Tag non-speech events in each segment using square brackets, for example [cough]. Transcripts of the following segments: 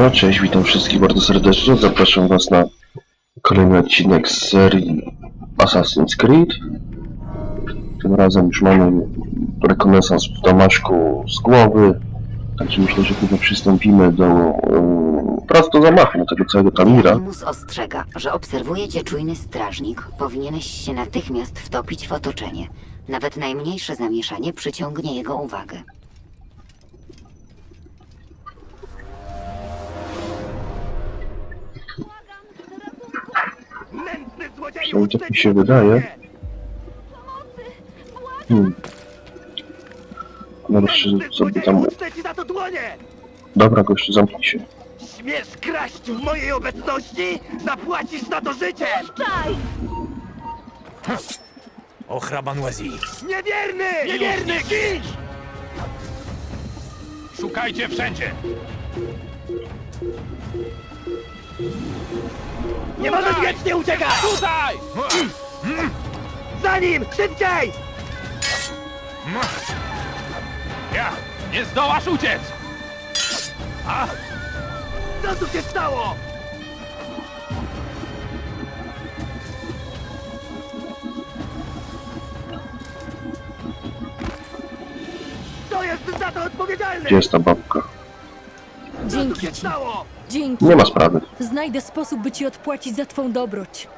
No cześć, witam wszystkich bardzo serdecznie. Zapraszam Was na kolejny odcinek z serii Assassin's Creed. Tym razem już mamy rekonesans w Damaszku z głowy. Także myślę, że chyba przystąpimy do prac do zamachu na tego całego Tamira. Primus ostrzega, że obserwuje cię czujny strażnik. Powinieneś się natychmiast wtopić w otoczenie. Nawet najmniejsze zamieszanie przyciągnie jego uwagę. Przynajmniej tak mi się wydaje. Hmm. Dobra, czy Nędzny sobie tam... Dobra, gościu, zamknij się. Śmiesz kraść w mojej obecności? Zapłacisz za to życiem! Ochrabanwezi. Niewierny! Niewierny! Gin! Szukajcie wszędzie! Nie możesz wiecznie uciekać! Tutaj! Za nim! Szybciej! Ja! Nie zdołasz uciec! A! Co tu się stało? Kto jest za to odpowiedzialny? Gdzie jest ta babka? Co tu Dzięki się ci. stało? Dzięki. Nie ma sprawy. Znajdę sposób, by ci odpłacić za twą dobroć.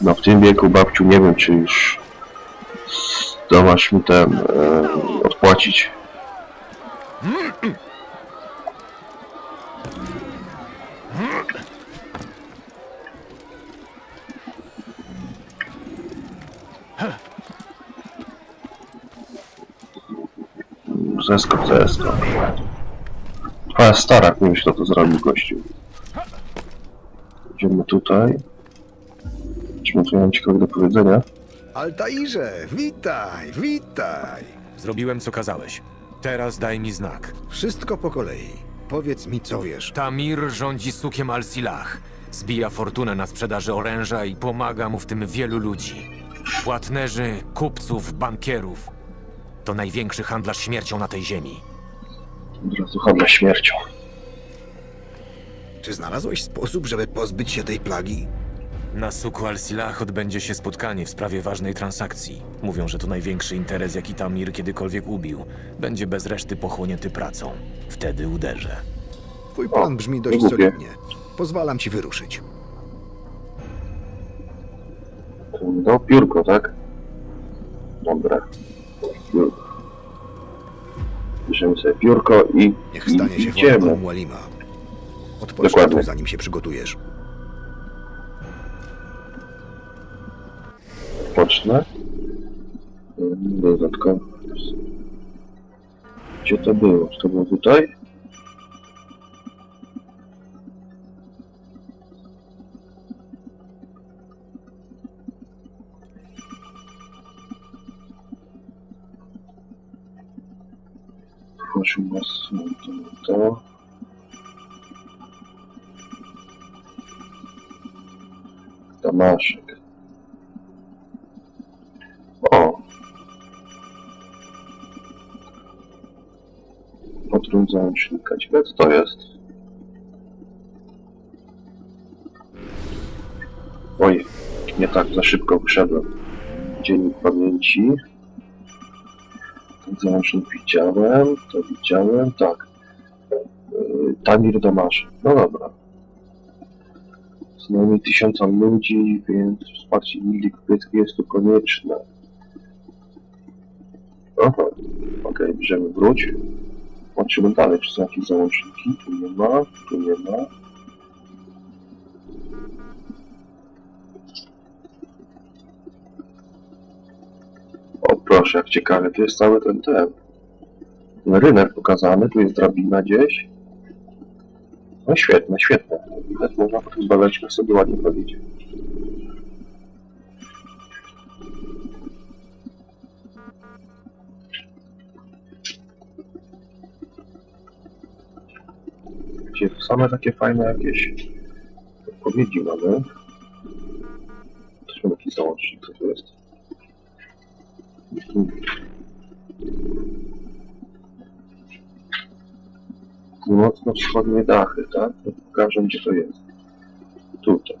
No w tym wieku, babciu, nie wiem, czy już zdołasz mi ten e, odpłacić. Zeskok, zeskok. Twoja stara, nie wiem, kto to zrobił, gościu. Idziemy tutaj. Czy ma tu mam ciekawe do powiedzenia? Altairze, witaj, witaj. Zrobiłem co kazałeś. Teraz daj mi znak. Wszystko po kolei. Powiedz mi, co wiesz. Tamir rządzi sukiem Al-Silah. Zbija fortunę na sprzedaży oręża i pomaga mu w tym wielu ludzi. Płatnerzy, kupców, bankierów. To największy handlarz śmiercią na tej ziemi. Od razu handla śmiercią. Czy znalazłeś sposób, żeby pozbyć się tej plagi? Na suku Al-Silah odbędzie się spotkanie w sprawie ważnej transakcji. Mówią, że to największy interes, jaki Tamir kiedykolwiek ubił. Będzie bez reszty pochłonięty pracą. Wtedy uderzę. Twój plan brzmi dość głupie. solidnie. Pozwalam ci wyruszyć. No, piórko, tak? Dobra. Piórko. Bierzemy sobie piórko i, Niech i stanie się idziemy. wolą Mualima. Odpocznij zanim się przygotujesz. Pocznę. Dodatkowo. Gdzie to było? Czy to było tutaj? Proszę was, to, to. Damaszek. O! Ciekawe co to jest. Oj, nie tak, za szybko wyszedłem. Dziennik pamięci. Ten załącznik widziałem, to widziałem, tak. Yy, Tamir Damasz. No dobra. Co najmniej tysiąca ludzi, więc wsparcie gildii kupieckiej jest tu konieczne. Aha, okej, bierzemy wróć. Patrzymy dalej, czy są jakieś załączniki. Tu nie ma, tu nie ma. O proszę, jak ciekawe, tu jest cały ten ten. rynek pokazany, tu jest drabina gdzieś. No świetne, świetne. Można potem zbadać, sobie ładnie chodzić. Same takie fajne jakieś odpowiedzi mamy. Mam jakiś załącznik, co to jest. Północno-wschodnie dachy, tak? To pokażę, gdzie to jest. Tutaj.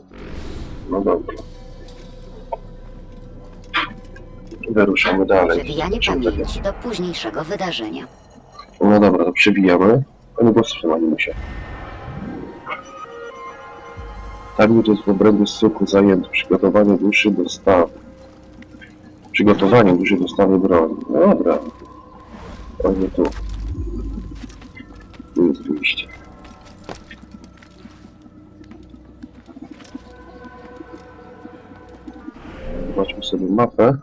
No dobra. Wyruszamy dalej. Przewijanie pamięci do późniejszego wydarzenia. No dobra, to przebijamy. Pani go wstrzymać musia. Tak to jest w obrębie suku zajęty przygotowanie dłuższej dostawy. Przygotowanie dłuższej dostawy broni. No dobra. Chodźmy tu. Tu jest wyjście. Zobaczmy sobie mapę.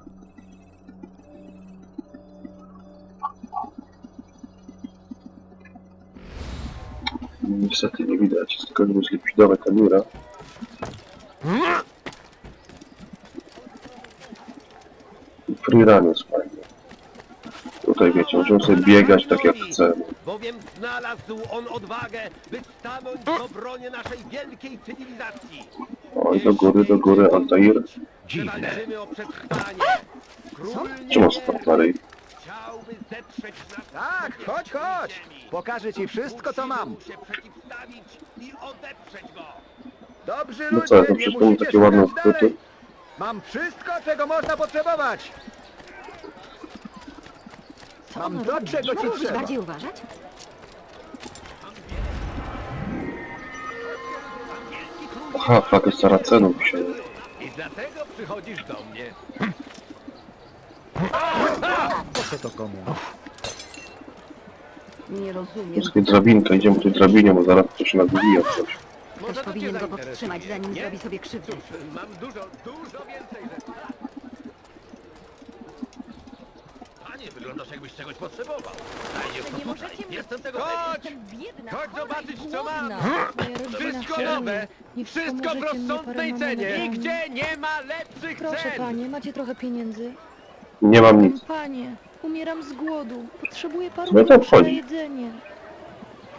Niestety nie widać, jest tylko zlikwidować Amira. I Free run jest fajny. Tutaj wiecie, możemy sobie biegać tak jak chcemy. Bowiem znalazł on odwagę, by stanąć w obronie naszej wielkiej cywilizacji. Oj, do góry, do góry, Altair. Walczymy o przetrwanie. Król Czemu chciałby zetrzeć nas Tak, chodź, chodź! Pokażę ci wszystko, co mam. Mu się przeciwstawić i odeprzeć go. Dobrzy No ludzie, co, to nie przecież musicie takie ładne. Mam wszystko, czego można potrzebować. Co Mam on to, robi? czego ci Mógłbyś trzeba. bardziej uważać? Aha, flagę Saracenów się. I dlatego przychodzisz do mnie. Po co to komu? Nie rozumiem. Jest tutaj drabinka, idziemy po tej drabinie, bo zaraz ktoś nas wybija coś. Może Ktoś to cię powinien go zainteresuje, powstrzymać, zanim nie? zrobi sobie krzywdę. Cóż, mam dużo, dużo więcej rzeczy. Panie, wyglądasz jakbyś czegoś potrzebował. Dajesz to Nie tutaj. możecie mnie... Jestem tego Chodź! Jestem biedna, Chodź chora i zobaczyć, co mam. głodna. Moja rodzina Wszystko nowe, Nie wszystko w wspomożecie mnie rozsądnej paroma cenie. Nigdzie nie ma lepszych Proszę cen. panie, macie trochę pieniędzy? Nie mam nic. Panie, umieram z głodu. Potrzebuję paru to groszy na jedzenie.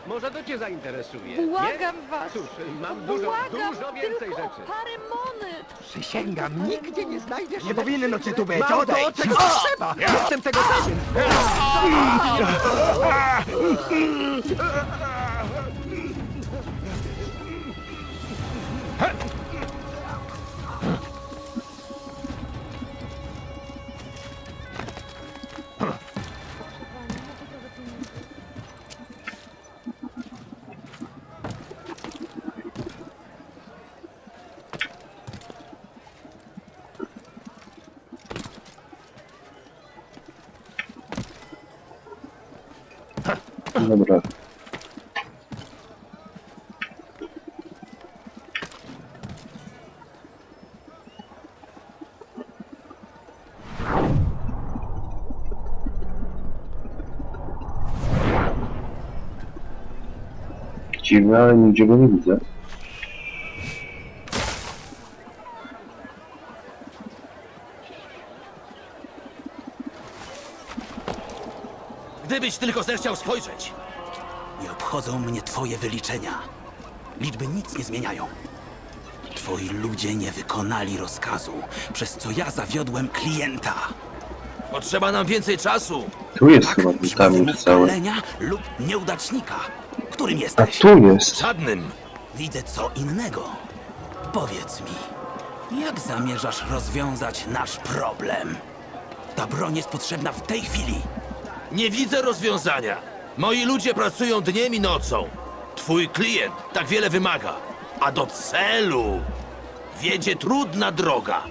Może to cię zainteresuje. nie? Błagam was! Cóż, mam dużo, Błagam, dużo więcej tylko rzeczy. parę monet! Przysięgam, nigdzie nie znajdziesz Nie powinno cię tu być, Mam to, odejdź. czego trzeba. Jestem tego pewien. [laughs] [laughs] Dobra. Dziwne, ale nigdzie go nie widzę. Gdybyś tylko zechciał spojrzeć. Nie obchodzą mnie twoje wyliczenia. Liczby nic nie zmieniają. Twoi ludzie nie wykonali rozkazu, przez co ja zawiodłem klienta. Potrzeba nam więcej czasu. Tu jest Tak, chyba wymów całe. kalenia lub nieudacznika. Którym A jesteś? tu jest! Żadnym. Widzę co innego. Powiedz mi, jak zamierzasz rozwiązać nasz problem? Ta broń jest potrzebna w tej chwili. Nie widzę rozwiązania. Moi ludzie pracują dniem i nocą. Twój klient tak wiele wymaga. A do celu wiedzie trudna droga.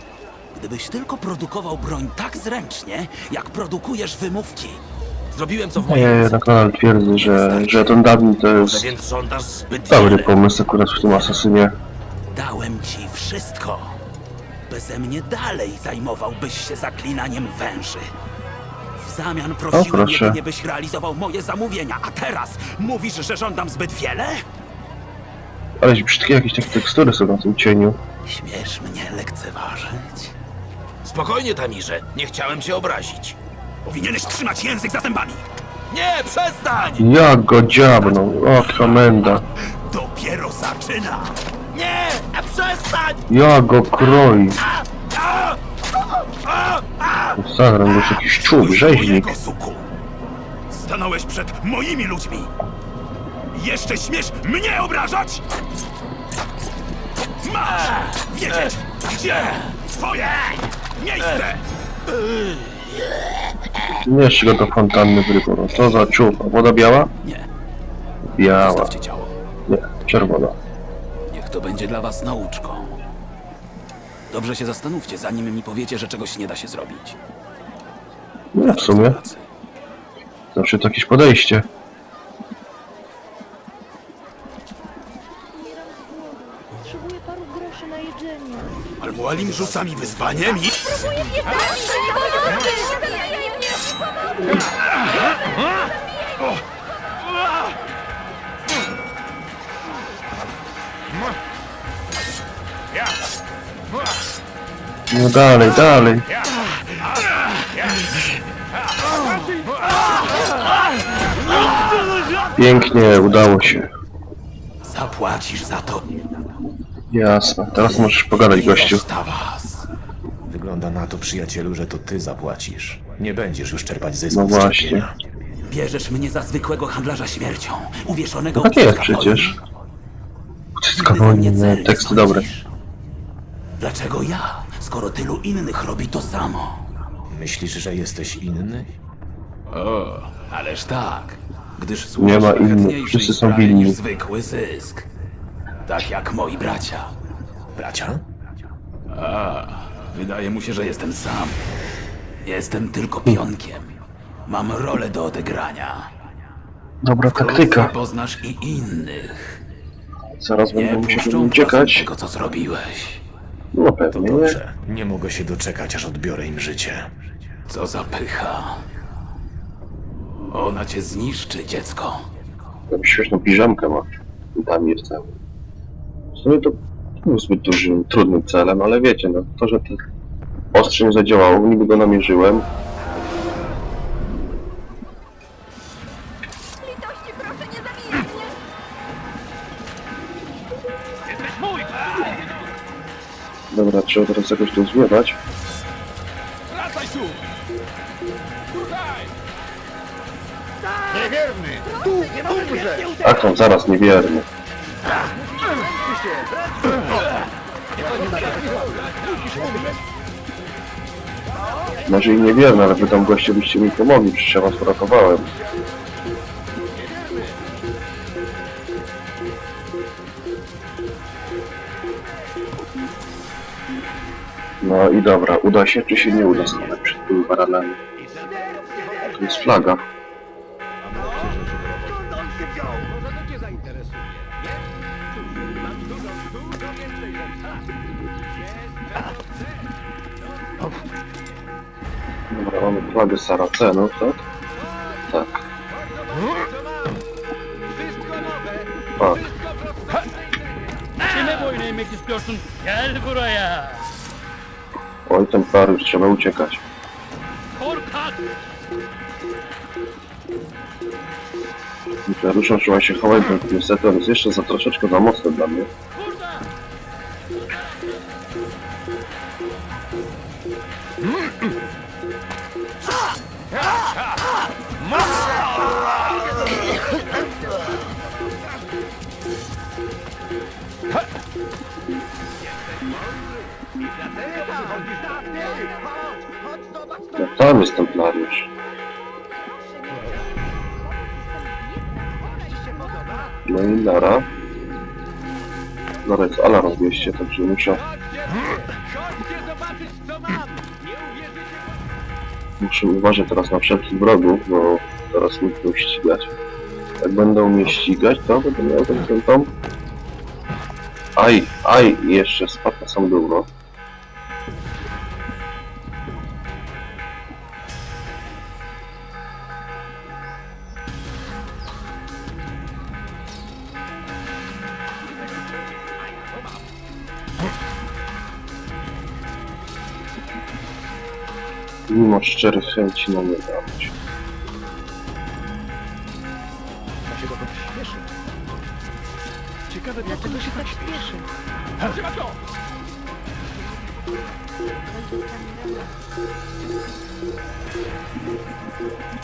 Gdybyś tylko produkował broń tak zręcznie, jak produkujesz wymówki. Zrobiłem co w Ja mojej mocy. jednak nadal twierdzę, że, że ten Dawid to jest Więc żądasz zbyt dobry wiele. pomysł akurat w tym asasynie. Dałem ci wszystko. Beze mnie dalej zajmowałbyś się zaklinaniem węży. Zamian prosiłem proszę. jedynie, byś realizował moje zamówienia, a teraz mówisz, że żądam zbyt wiele? Ale brzydkie jakieś takie tekstury są na tym cieniu. Śmiesz mnie lekceważyć? Spokojnie, Tamirze. Nie chciałem cię obrazić. Powinieneś trzymać język za zębami! Nie, przestań! Jak go dziabnął! O, komenda! Dopiero zaczyna! Nie, przestań! Jak go kroi! Zagram już jakiś czub, rzeźnik. Stanąłeś przed moimi ludźmi! Jeszcze śmiesz mnie obrażać? Masz wiedzieć, gdzie twoje miejsce! Jeszcze go do fontanny w ryboro. Co za ciupa? Woda biała? Nie, Biała. zostawcie ciało. Nie, czerwona. Niech to będzie dla was nauczką. Dobrze się zastanówcie, zanim mi powiecie, że czegoś nie da się zrobić. No, w sumie. Zawsze to jakieś podejście. Umieram z głodu. Potrzebuję paru groszy na jedzenie. Al-Mualim rzuca mi wyzwaniem i... No dalej, dalej. Pięknie, udało się. Zapłacisz za to. Jasne. Teraz możesz pogadać, gościu. Was. Wygląda na to, przyjacielu, że to ty zapłacisz. Nie będziesz już czerpać zysków No z właśnie. cierpienia. Bierzesz mnie za zwykłego handlarza śmiercią, uwieszonego No tak jest przecież. Nigdy ze mnie Kanony, cel nie. Dlaczego ja, skoro tylu innych robi to samo? Myślisz, że jesteś inny? O, ależ tak. Gdyż Nie ma innych, wszyscy są sprawie winni. niż zwykły zysk. Tak jak moi bracia. Bracia? A, wydaje mu się, że jestem sam. Jestem tylko pionkiem. Mam rolę do odegrania. Dobra Wkrótce taktyka. poznasz i innych. Zaraz Nie będę musiał puszczą uciekać. tego, co zrobiłeś. No To pewnie nie. dobrze. Nie mogę się doczekać, aż odbiorę im życie. Co za pycha. Ona cię zniszczy, dziecko. Tam Świetną piżamkę ma. I tam jestem. W sumie to nie był zbyt dużym, trudnym celem, ale wiecie, no to, że to ostrze nie zadziałało, niby go namierzyłem. Trzeba teraz jakoś to zwiewać. Niewierny! Tu umrzesz! A to zaraz niewierny. Może i niewierny, ale wy tam goście byście mi pomogli, przecież ja was uratowałem. No i dobra, uda się czy się nie uda stanąć przed tymi baranami? To jest flaga. Dobra, mamy flagę Saracenów, tak? Tak. Tak. Proste. Kime boyun eğmek istiyorsun? Gel buraya. Oj, Templariusz, trzeba uciekać. Korkak. Templariuszom trzeba się chować, bo niestety on jest jeszcze za troszeczkę za mocny dla mnie. Burada. Tam jest Templariusz. No i Lara. Lara jest alarm w mieście, także muszę, muszę uważać teraz na wszelkich wrogów, bo teraz mnie będą ścigać. Jak będą mnie ścigać, to będę miał ten, ten tom. Aj, aj, jeszcze spadł na sam dół, no. Mimo szczerych chęci na nie dać. Ma się dokąd śpieszy. Ciekawe, dlaczego się tak śpieszy.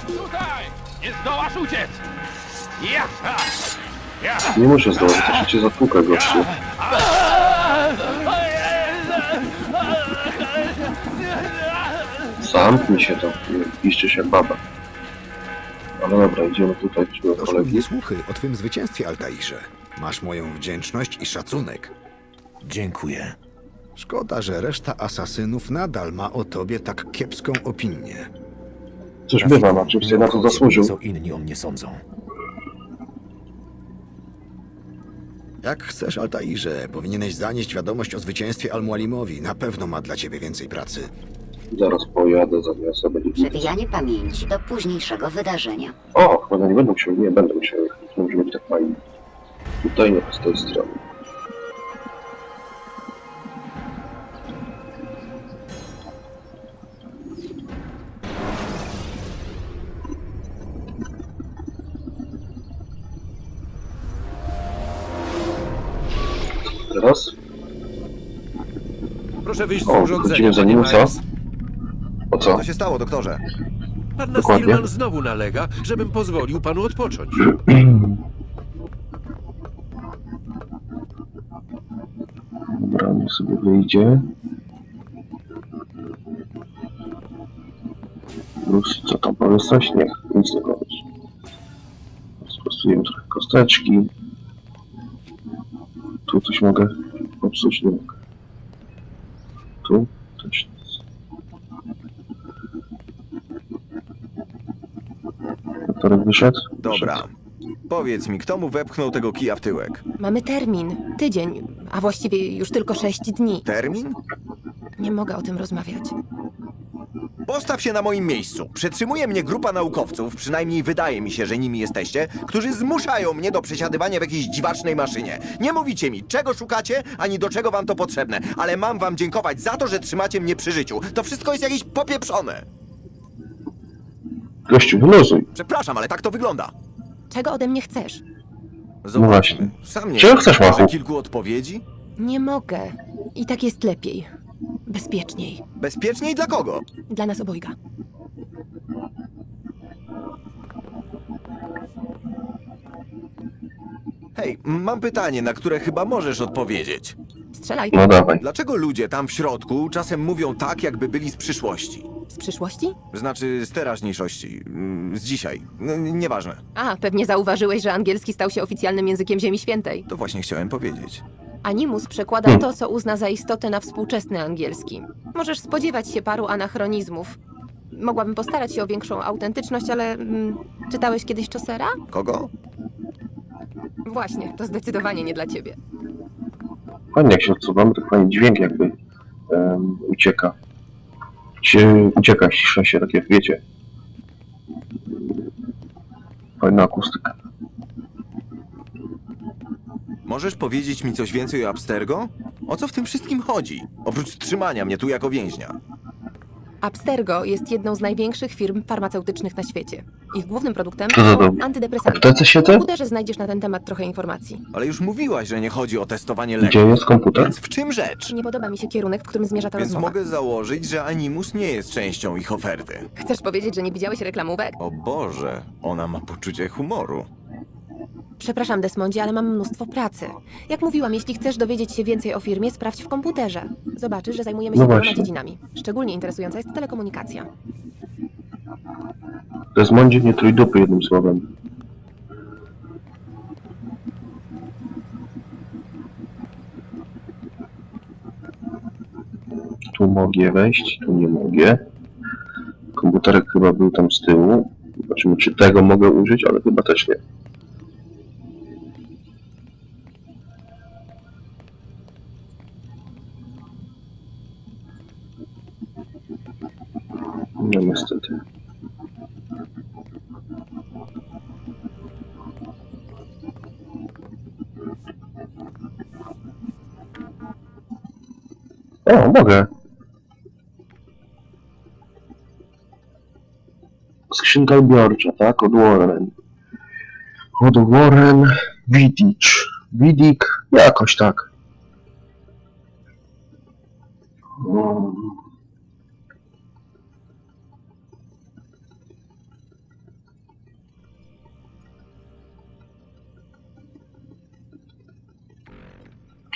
Tutaj! Nie zdołasz uciec! Ja! Nie muszę zdążyć, to cię zatłukę, gościu. Zamknij się nie piszczysz jak baba. Ale dobra, idziemy tutaj, do Doszły kolegi. mnie słuchy o twym zwycięstwie, Altairze. Masz moją wdzięczność i szacunek. Dziękuję. Szkoda, że reszta asasynów nadal ma o tobie tak kiepską opinię. Coś bywa, na czymś sobie na to zasłużył. Co inni o mnie sądzą. Jak chcesz, Altairze, powinieneś zanieść wiadomość o zwycięstwie Al-Mualimowi. Na pewno ma dla ciebie więcej pracy. Zaraz pojadę, zaniosę, będzie widać. Przewijanie pamięci do późniejszego wydarzenia. O, chyba nie będę musiał, nie będę musiał, to może być tak fajnie. Tutaj nie, z tej strony. Teraz? Proszę wyjść z O, urządzenia, za panie nim, co? Myers. Co? Co się stało, doktorze? Panna Dokładnie. Stillman znowu nalega, żebym pozwolił panu odpocząć. Dobra, niech sobie wyjdzie. Bruce, co tam powiesz coś? Nie, nic nie powiesz. Sprostujemy trochę kosteczki. Tu coś mogę popsuć, nie mogę. Tu też nic. Doktorek wyszedł? Dobra. Powiedz mi, kto mu wepchnął tego kija w tyłek? Mamy termin. Tydzień, a właściwie już tylko sześć dni. Termin? Nie mogę o tym rozmawiać. Postaw się na moim miejscu. Przetrzymuje mnie grupa naukowców, przynajmniej wydaje mi się, że nimi jesteście, którzy zmuszają mnie do przesiadywania w jakiejś dziwacznej maszynie. Nie mówicie mi, czego szukacie, ani do czego wam to potrzebne, ale mam wam dziękować za to, że trzymacie mnie przy życiu. To wszystko jest jakieś popieprzone. Gościu, wyluzuj. Przepraszam, ale tak to wygląda. Czego ode mnie chcesz? Zobaczmy. właśnie. Sam nie Czego wiem, chcesz, może Machu? kilku odpowiedzi? Nie mogę. I tak jest lepiej. Bezpieczniej. Bezpieczniej dla kogo? Dla nas obojga. Hej, mam pytanie, na które chyba możesz odpowiedzieć. Strzelaj. No dawaj. Dlaczego ludzie tam w środku czasem mówią tak, jakby byli z przyszłości? Z przyszłości? Znaczy z teraźniejszości, mm, z dzisiaj. N- nieważne. A, pewnie zauważyłeś, że angielski stał się oficjalnym językiem Ziemi Świętej. To właśnie chciałem powiedzieć. Animus przekłada to, co uzna za istotę na współczesny angielski. Możesz spodziewać się paru anachronizmów. Mogłabym postarać się o większą autentyczność, ale mm, czytałeś kiedyś Chaucera? Kogo? Właśnie, to zdecydowanie nie dla ciebie. Fajnie jak się odsuwamy, to fajnie dźwięk jakby em, ucieka. Się, ucieka, cisza się, tak jak wiecie. Fajna akustyka. Możesz powiedzieć mi coś więcej o Abstergo? O co w tym wszystkim chodzi? Oprócz trzymania mnie tu jako więźnia. Abstergo jest jedną z największych firm farmaceutycznych na świecie. Ich głównym produktem Co za są? W antydepresanty. aptece W siedzę? komputerze znajdziesz na ten temat trochę informacji. Ale już mówiłaś, że nie chodzi o testowanie Gdzie leków. jest komputer? Więc w czym rzecz? Nie podoba mi się kierunek, w którym zmierza ta Więc rozmowa. mogę założyć, że Animus nie jest częścią ich oferty. Chcesz powiedzieć, że nie widziałeś reklamówek? O Boże, ona ma poczucie humoru. Przepraszam, Desmondzie, ale mam mnóstwo pracy. Jak mówiłam, jeśli chcesz dowiedzieć się więcej o firmie, sprawdź w komputerze. Zobaczysz, że zajmujemy się No wieloma właśnie. dziedzinami. Szczególnie interesująca jest telekomunikacja. Mądzie nie trójdupy jednym słowem. Tu mogę wejść, tu nie mogę. Komputerek chyba był tam z tyłu. Zobaczymy, czy tego mogę użyć, ale chyba też nie. Mogę. Skrzynka ubiorcza, tak? Od Warren. Od Warren Widic. Widik, jakoś tak. O.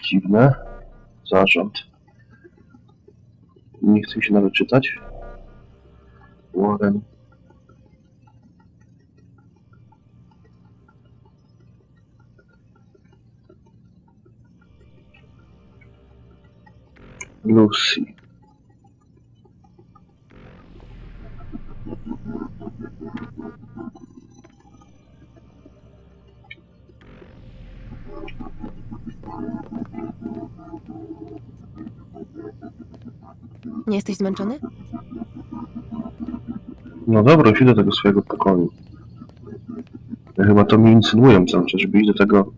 dziwne. Zarząd. Nie chcę się nawet czytać. Warren. Lucy. Nie jesteś zmęczony? No dobra, już idę do tego swojego pokoju. Ja chyba to mi insynuują cały czas, żeby iść do tego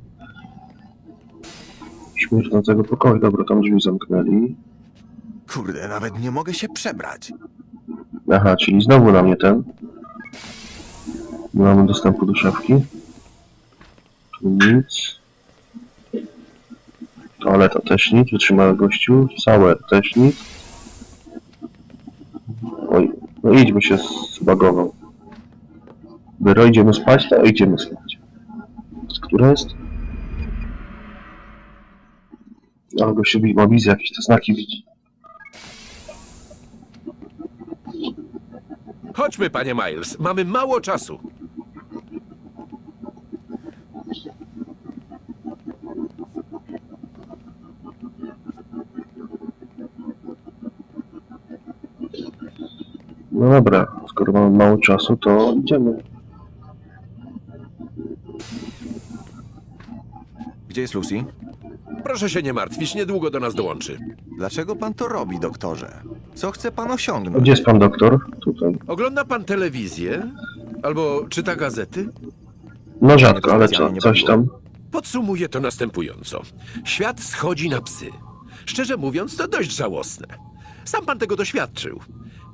śmierdzącego pokoju. Dobra, tam drzwi zamknęli. Kurde, nawet nie mogę się przebrać. Aha, czyli znowu na mnie ten. Nie mamy dostępu do szafki. Tu nic. Toaleta też nic, wytrzymały gościu. Całe też nic. No idźmy się zbagował. Byro, idziemy spać? To idziemy spać. Która jest? Ale gościu ma wizję, jakieś te znaki widzi. Chodźmy, panie Miles. Mamy mało czasu. No dobra, skoro mamy mało czasu, to idziemy. Gdzie jest Lucy? Proszę się nie martwić, niedługo do nas dołączy. Dlaczego pan to robi, doktorze? Co chce pan osiągnąć? Gdzie jest pan doktor? Tutaj. Ogląda pan telewizję? Albo czyta gazety? No rzadko, ale co, coś tam. Podsumuję to następująco. Świat schodzi na psy. Szczerze mówiąc, to dość żałosne. Sam pan tego doświadczył.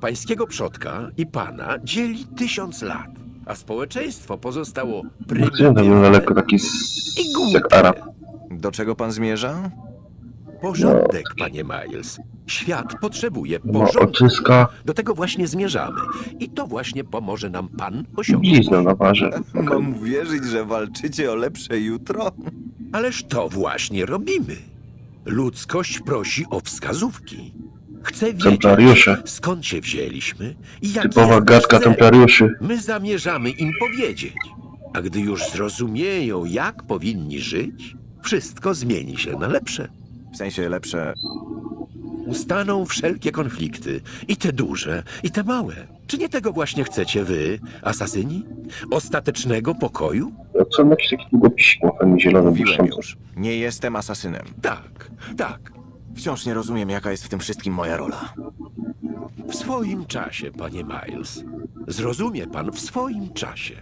Pańskiego przodka i pana dzieli tysiąc lat, a społeczeństwo pozostało Gdzie prymitywne daleko taki i głupie. jak Arab. Do czego pan zmierza? Porządek, panie Miles. Świat potrzebuje No, porządku. odzyska Do tego właśnie zmierzamy. I to właśnie pomoże nam pan osiągnąć. bliznę na warze. Mam wierzyć, że walczycie o lepsze jutro? Ależ to właśnie robimy. Ludzkość prosi o wskazówki. Chce wiedzieć, Templariusze. skąd się wzięliśmy i jaki Typowa jest gadka cel. templariuszy. My zamierzamy im powiedzieć. A gdy już zrozumieją, jak powinni żyć, wszystko zmieni się na lepsze. W sensie lepsze... Ustaną wszelkie konflikty, i te duże, i te małe. Czy nie tego właśnie chcecie wy, asasyni? Ostatecznego pokoju? No co, jakiś taki długopisik ma fajnie zielony, Mówiłem już. Nie jestem asasynem. Tak, tak. Wciąż nie rozumiem, jaka jest w tym wszystkim moja rola. W swoim czasie, panie Miles. Zrozumie pan w swoim czasie.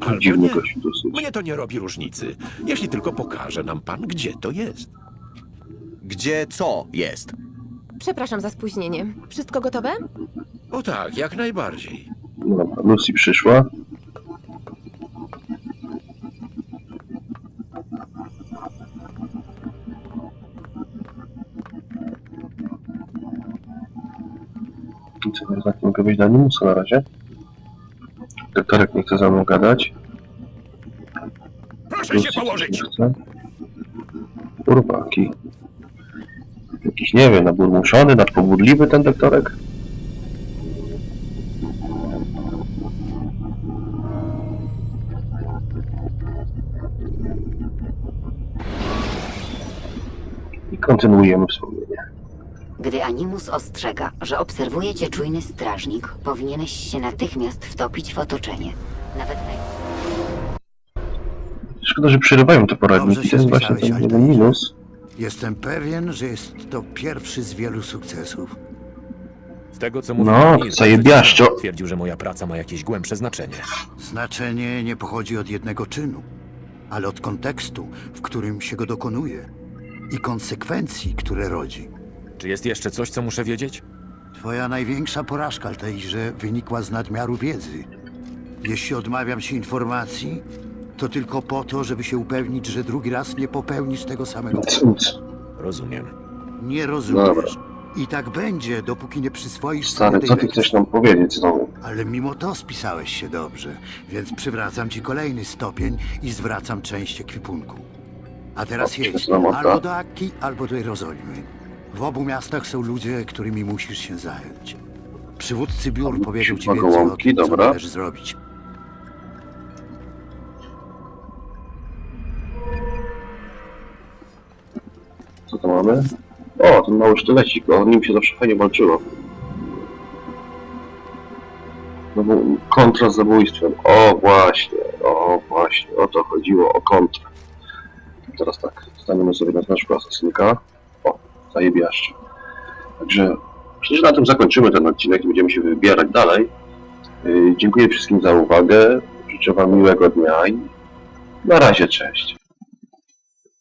Albo Dziwny nie. dosyć. Mnie to nie robi różnicy, jeśli tylko pokaże nam pan, gdzie to jest. Gdzie co jest? Przepraszam za spóźnienie. Wszystko gotowe? O tak, jak najbardziej. No dobra, Lucy przyszła. Być na Nimusa na razie? Doktorek nie chce ze mną gadać. Proszę się położyć! Kurwaki. Jakiś, nie wiem, naburmuszony, nadpobudliwy ten doktorek. I kontynuujemy wspomnienie. Gdy Animus ostrzega, że obserwuje cię czujny strażnik, powinieneś się natychmiast wtopić w otoczenie. Nawet naj... Szkoda, że przerywają te poradniki. Dobrze To się jest właśnie spisałeś, ten jeden Altairze. minus. Jestem pewien, że jest to pierwszy z wielu sukcesów. Z tego, co mówił No, Neil, zajebiaszczo. Twierdził, że moja praca ma jakieś głębsze znaczenie. Znaczenie nie pochodzi od jednego czynu, ale od kontekstu, w którym się go dokonuje i konsekwencji, które rodzi. Czy jest jeszcze coś, co muszę wiedzieć? Twoja największa porażka, Altairze, wynikła z nadmiaru wiedzy. Jeśli odmawiam ci informacji, to tylko po to, żeby się upewnić, że drugi raz nie popełnisz tego samego. Cud. Rozumiem. Nie rozumiesz. Dobra. I tak będzie, dopóki nie przyswoisz Stary, sobie tej co ty lekcji. chcesz nam powiedzieć znowu? Ale mimo to spisałeś się dobrze, więc przywracam ci kolejny stopień i zwracam część ekwipunku. A teraz O, jedź świetna moda. albo do Akki, albo do Jerozolimy. W obu miastach są ludzie, którymi musisz się zająć. Przywódcy biur powiedział ci więcej o gołąbki, tym, co dobra. należy zrobić. Co to mamy? O, ten mały sztylecik, o nim się zawsze fajnie walczyło. No bo kontra z zabójstwem. O właśnie, o właśnie, o to chodziło, o kontrę. Teraz tak, staniemy sobie na znaczku asasynka. O, zajebiaszcze. Także myślę, że na tym zakończymy ten odcinek i będziemy się wybierać dalej. Yy, dziękuję wszystkim za uwagę. Życzę Wam miłego dnia i na razie, cześć.